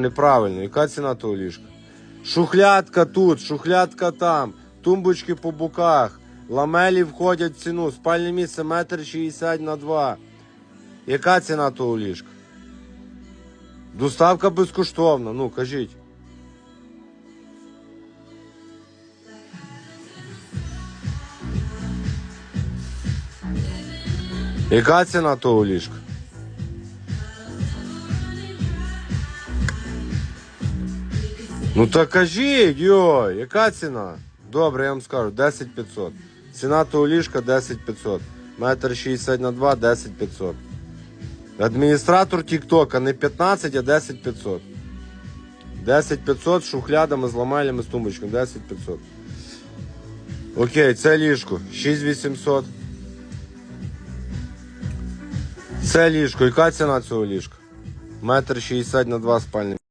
неправильно. Яка ціна того ліжка? Шухлядка тут, шухлядка там, тумбочки по боках, ламелі входять в ціну, спальне місце метр шістдесят на два. Яка ціна того ліжка? Доставка безкоштовна, ну кажіть. Яка ціна того ліжка? Ну так кажіть, йой, яка ціна? Добре, я вам скажу, 10 500. Ціна того ліжка 10 500. Метр 60 на 2, 10 500. Адміністратор Тіктока не 15, а 10 500. 10 500 з шухлядами, з ламелями, з тумбочками. 10 500. Окей, це ліжко. 6800. Це ліжко. Яка ціна цього ліжка? Метр 60 на 2 спальні.